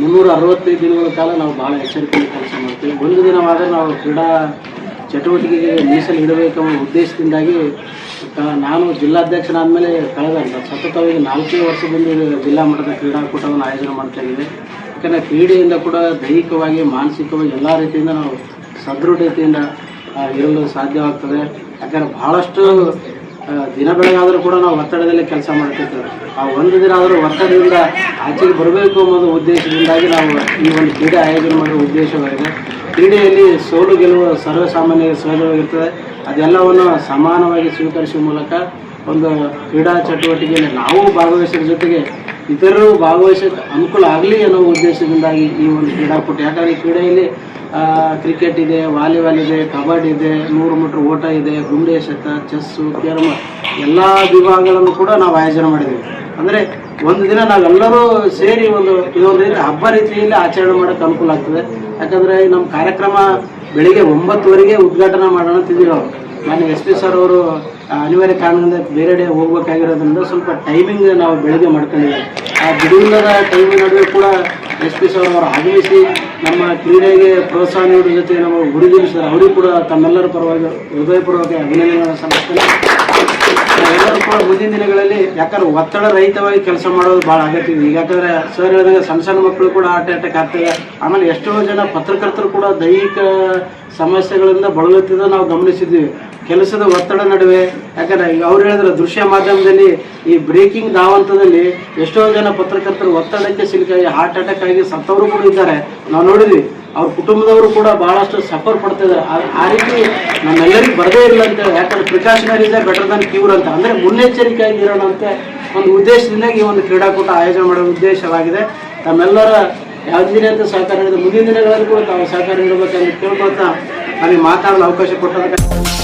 ಮುನ್ನೂರ ಅರವತ್ತೈದು ದಿನಗಳ ಕಾಲ ನಾವು ಭಾಳ ಎಚ್ಚರಿಕೆಯಿಂದ ಕೆಲಸ ಮಾಡ್ತೀವಿ. ಒಂದು ದಿನವಾದರೂ ನಾವು ಕ್ರೀಡಾ ಚಟುವಟಿಕೆಗೆ ಮೀಸಲು ಇಡಬೇಕೆಂಬ ಉದ್ದೇಶದಿಂದಾಗಿ ನಾನು ಜಿಲ್ಲಾಧ್ಯಕ್ಷನಾದ ಮೇಲೆ ಕಳೆದ ಸತತವಾಗಿ ನಾಲ್ಕೇ ವರ್ಷದಿಂದ ಜಿಲ್ಲಾ ಮಟ್ಟದ ಕ್ರೀಡಾಕೂಟವನ್ನು ಆಯೋಜನೆ ಮಾಡ್ತಾ ಇದ್ದೀವಿ. ಯಾಕಂದರೆ ಕ್ರೀಡೆಯಿಂದ ಕೂಡ ದೈಹಿಕವಾಗಿ ಮಾನಸಿಕವಾಗಿ ಎಲ್ಲ ರೀತಿಯಿಂದ ನಾವು ಸದೃಢತೆಯಿಂದ ಇರಲು ಸಾಧ್ಯವಾಗ್ತದೆ. ಯಾಕಂದರೆ ಬಹಳಷ್ಟು ಆ, ದಿನ ಬೆಳಗಾದರೂ ಕೂಡ ನಾವು ಒತ್ತಡದಲ್ಲಿ ಕೆಲಸ ಮಾಡ್ತಿರ್ತೇವೆ ಆ ಒಂದು ದಿನ ಆದರೂ ಒತ್ತಡದಿಂದ ಆಚೆಗೆ ಬರಬೇಕು ಅನ್ನೋದು ಉದ್ದೇಶದಿಂದಾಗಿ ನಾವು ಈ ಒಂದು ಕ್ರೀಡೆ ಆಯೋಜನೆ ಮಾಡುವ ಉದ್ದೇಶವಾಗಿದೆ. ಕ್ರೀಡೆಯಲ್ಲಿ ಸೋಲು ಗೆಲುವು ಸರ್ವಸಾಮಾನ್ಯ ಸಹಜವಾಗಿರ್ತದೆ. ಅದೆಲ್ಲವನ್ನು ಸಮಾನವಾಗಿ ಸ್ವೀಕರಿಸುವ ಮೂಲಕ ಒಂದು ಕ್ರೀಡಾ ಚಟುವಟಿಕೆಯಲ್ಲಿ ನಾವು ಭಾಗವಹಿಸೋದ್ರ ಜೊತೆಗೆ ಇತರರು ಭಾಗವಹಿಸೋಕೆ ಅನುಕೂಲ ಆಗಲಿ ಅನ್ನೋ ಉದ್ದೇಶದಿಂದಾಗಿ ಈ ಒಂದು ಕ್ರೀಡಾಕೂಟ. ಯಾಕಂದರೆ ಈ ಕ್ರೀಡೆಯಲ್ಲಿ ಕ್ರಿಕೆಟ್ ಇದೆ ವಾಲಿಬಾಲ್ ಇದೆ, ಕಬಡ್ಡಿ ಇದೆ, ನೂರು ಮೀಟ್ರ್ ಓಟ ಇದೆ, ಗುಂಡೆ ಎಸೆತ ಚೆಸ್ಸು ಕೇರಮ, ಎಲ್ಲ ವಿಭಾಗಗಳನ್ನು ಕೂಡ ನಾವು ಆಯೋಜನೆ ಮಾಡಿದ್ದೀವಿ. ಅಂದರೆ ಒಂದು ದಿನ ನಾವೆಲ್ಲರೂ ಸೇರಿ ಒಂದು ಇದೊಂದು ರೀತಿ ಹಬ್ಬ ರೀತಿಯಲ್ಲಿ ಆಚರಣೆ ಮಾಡೋಕ್ಕೆ ಅನುಕೂಲ ಆಗ್ತದೆ. ಯಾಕಂದರೆ ನಮ್ಮ ಕಾರ್ಯಕ್ರಮ ಬೆಳಿಗ್ಗೆ ಒಂಬತ್ತುವರೆಗೆ ಉದ್ಘಾಟನೆ ಮಾಡೋಣ ಅಂತಿದ್ದೀವಿ ಮಾನ್ಯ ಎಸ್ ಪಿ ಸರ್ ಅವರು ಅನಿವಾರ್ಯ ಕಾರಣದಿಂದ ಬೇರೆ ಕಡೆ ಹೋಗ್ಬೇಕಾಗಿರೋದ್ರಿಂದ ಸ್ವಲ್ಪ ಟೈಮಿಂಗ್ ನಾವು ಬೆಳಗ್ಗೆ ಮಾಡ್ಕೊಂಡಿದ್ದೀವಿ. ಆ ಬಿಡುವಿಲ್ಲದ ಟೈಮಿಂಗ್ ನಡುವೆ ಕೂಡ ಎಸ್ ಪಿ ಸರ್ ಅವರು ಆಗಮಿಸಿ ನಮ್ಮ ಕ್ರೀಡೆಗೆ ಪ್ರೋತ್ಸಾಹ ನೀಡುವ ಜೊತೆ ನಮ್ಮ ಸರ್, ಅವರಿಗೂ ಕೂಡ ತಮ್ಮೆಲ್ಲರ ಪರವಾಗಿ ಹೃದಯಪೂರ್ವಕ ಅಭಿನಂದನೆಗಳನ್ನು ಸಲ್ಲಿಸ್ತೇನೆ. ನಾವೆಲ್ಲರೂ ಕೂಡ ಮುಂದಿನ ದಿನಗಳಲ್ಲಿ ಯಾಕಂದ್ರೆ ಒತ್ತಡ ರಹಿತವಾಗಿ ಕೆಲಸ ಮಾಡೋದು ಭಾಳ ಅಗತ್ಯ ಇದೆ ಈಗ ಯಾಕಂದ್ರೆ ಸರ್ ಹೇಳಿದಾಗ ಸಣ್ಣ ಸಣ್ಣ ಮಕ್ಕಳು ಕೂಡ ಹಾರ್ಟ್ ಅಟ್ಯಾಕ್ ಆಗ್ತದೆ. ಆಮೇಲೆ ಎಷ್ಟೋ ಜನ ಪತ್ರಕರ್ತರು ಕೂಡ ದೈಹಿಕ ಸಮಸ್ಯೆಗಳಿಂದ ಬಳಲುತ್ತಿದ್ದ ನಾವು ಗಮನಿಸಿದ್ವಿ. ಕೆಲಸದ ಒತ್ತಡ ನಡುವೆ, ಯಾಕಂದ್ರೆ ಈಗ ಅವ್ರು ಹೇಳಿದ್ರೆ ದೃಶ್ಯ ಮಾಧ್ಯಮದಲ್ಲಿ ಈ ಬ್ರೇಕಿಂಗ್ ಧಾವಂತದಲ್ಲಿ ಎಷ್ಟೋ ಜನ ಪತ್ರಕರ್ತರು ಒತ್ತಡಕ್ಕೆ ಸಿಲುಕಾಗಿ, ಹಾರ್ಟ್ ಅಟ್ಯಾಕ್ ಆಗಿ ಸತ್ತವರು ಕೂಡ ಇದ್ದಾರೆ. ನಾವು ನೋಡಿದ್ವಿ. ಅವ್ರ ಕುಟುಂಬದವರು ಕೂಡ ಬಹಳಷ್ಟು ಸಫರ್ ಪಡ್ತಿದ್ದಾರೆ. ಆ- ರೀತಿ ನಮ್ಮೆಲ್ಲರಿಗೂ ಬರದೇ ಇಲ್ಲ ಅಂತ ಯಾಕಂದ್ರೆ ಇದೆ ಬೆಟರ್ ದನ್ ಕ್ಯೂರ್ ಅಂತ. ಅಂದ್ರೆ ಮುನ್ನೆಚ್ಚರಿಕೆಯಾಗಿ ಇರೋಣ ಒಂದು ಉದ್ದೇಶದಿಂದ ಈ ಒಂದು ಕ್ರೀಡಾಕೂಟ ಆಯೋಜನೆ ಮಾಡೋ ಉದ್ದೇಶವಾಗಿದೆ. ತಮ್ಮೆಲ್ಲರ ಯಾವುದೇ ಅಂತ ಸಹಕಾರ ನೀಡಿದ ಮುಂದಿನ ದಿನಗಳಲ್ಲಿ ಕೂಡ ತಾವು ಸಹಕಾರ ನೀಡಬೇಕಂತ ಕೇಳ್ಕೊಳ್ತಾ ನನಗೆ ಮಾತಾಡಲು ಅವಕಾಶ ಕೊಟ್ಟದಕ್ಕೆ